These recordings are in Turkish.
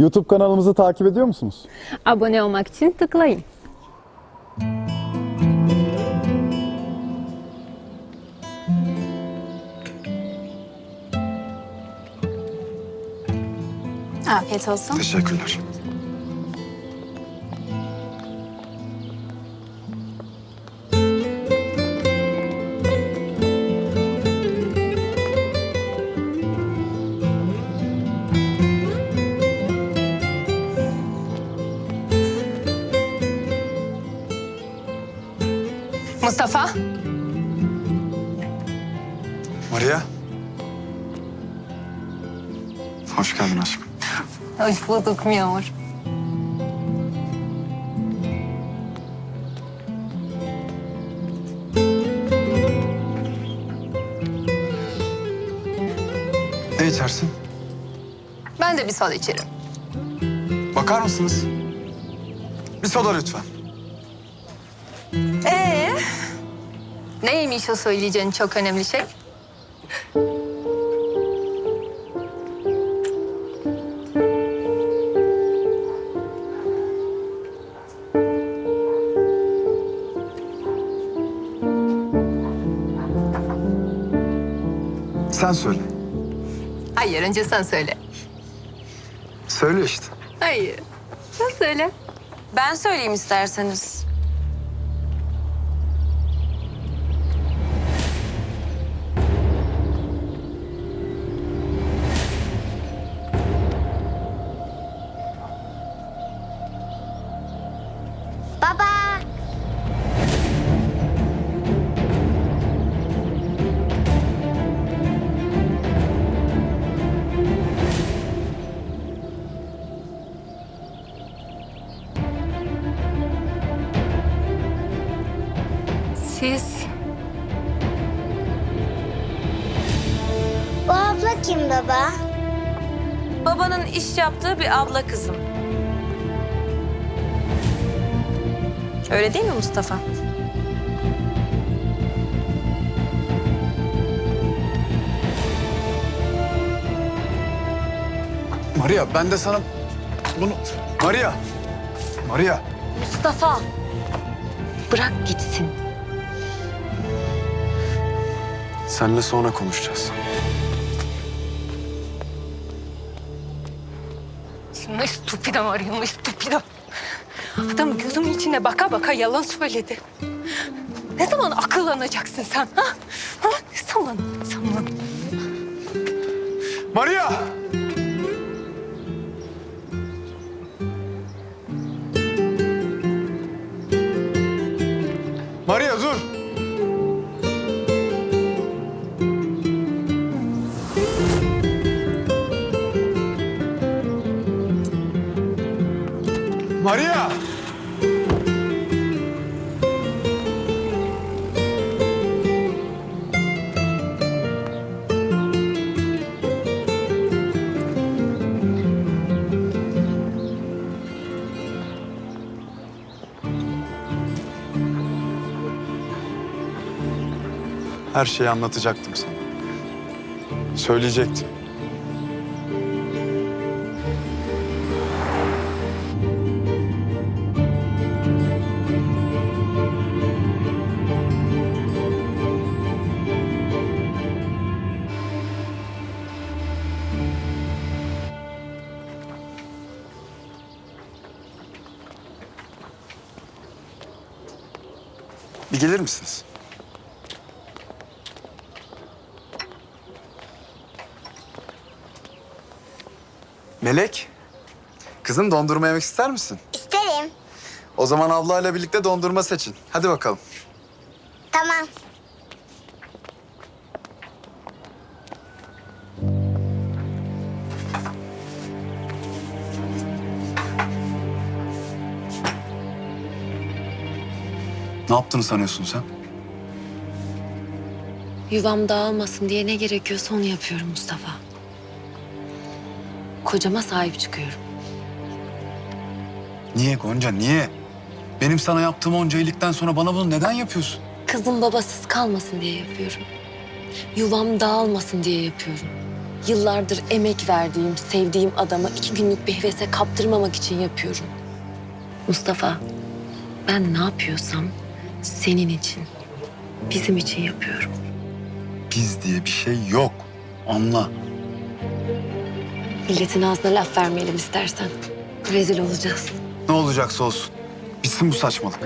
YouTube kanalımızı takip ediyor musunuz? Abone olmak için tıklayın. Afiyet olsun. Teşekkürler. Mustafa, Maria. Hoş geldin aşkım. hoş bulduk Miyamur. Ne içersin? Ben de bir soda içerim. Bakar mısınız? Bir soda lütfen. Ee? Neymiş o söyleyeceğin çok önemli şey? Sen söyle. Hayır, önce sen söyle. Söyle işte. Hayır, sen söyle. Ben söyleyeyim isterseniz. Baba. Siz Bu abla kim baba? Babanın iş yaptığı bir abla kızım. Öyle değil mi Mustafa? Maria ben de sana bunu... Maria. Maria. Mustafa. Bırak gitsin. Seninle sonra konuşacağız. Muy stupido Mario, muy stupido. Adam gözümün içine baka baka yalan söyledi. Ne zaman akıllanacaksın sen ha? ha? Ne zaman? Ne zaman? Maria! Maria! Her şeyi anlatacaktım sana. Söyleyecektim. Bir gelir misiniz? Melek, kızım dondurma yemek ister misin? İsterim. O zaman ablayla birlikte dondurma seçin. Hadi bakalım. Ne yaptığını sanıyorsun sen? Yuvam dağılmasın diye ne gerekiyorsa onu yapıyorum Mustafa. Kocama sahip çıkıyorum. Niye Gonca, niye? Benim sana yaptığım onca iyilikten sonra bana bunu neden yapıyorsun? Kızım babasız kalmasın diye yapıyorum. Yuvam dağılmasın diye yapıyorum. Yıllardır emek verdiğim, sevdiğim adamı iki günlük bir hevese kaptırmamak için yapıyorum. Mustafa, ben ne yapıyorsam senin için, bizim için yapıyorum. Biz diye bir şey yok. Anla. Milletin ağzına laf vermeyelim istersen. Rezil olacağız. Ne olacaksa olsun. Bitsin bu saçmalık.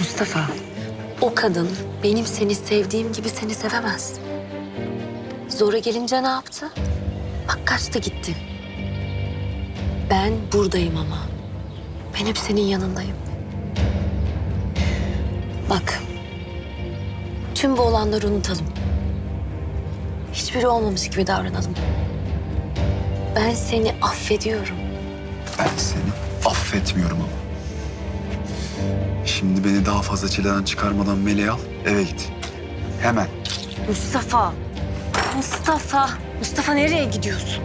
Mustafa, o kadın benim seni sevdiğim gibi seni sevemez. Zora gelince ne yaptı? Bak kaçtı gitti. Ben buradayım ama. Ben hep senin yanındayım. Bak, tüm bu olanları unutalım. Hiçbiri olmamış gibi davranalım. Ben seni affediyorum. Ben seni affetmiyorum ama. Şimdi beni daha fazla çileden çıkarmadan meleği al, eve git. Hemen. Mustafa, Mustafa, Mustafa nereye gidiyorsun?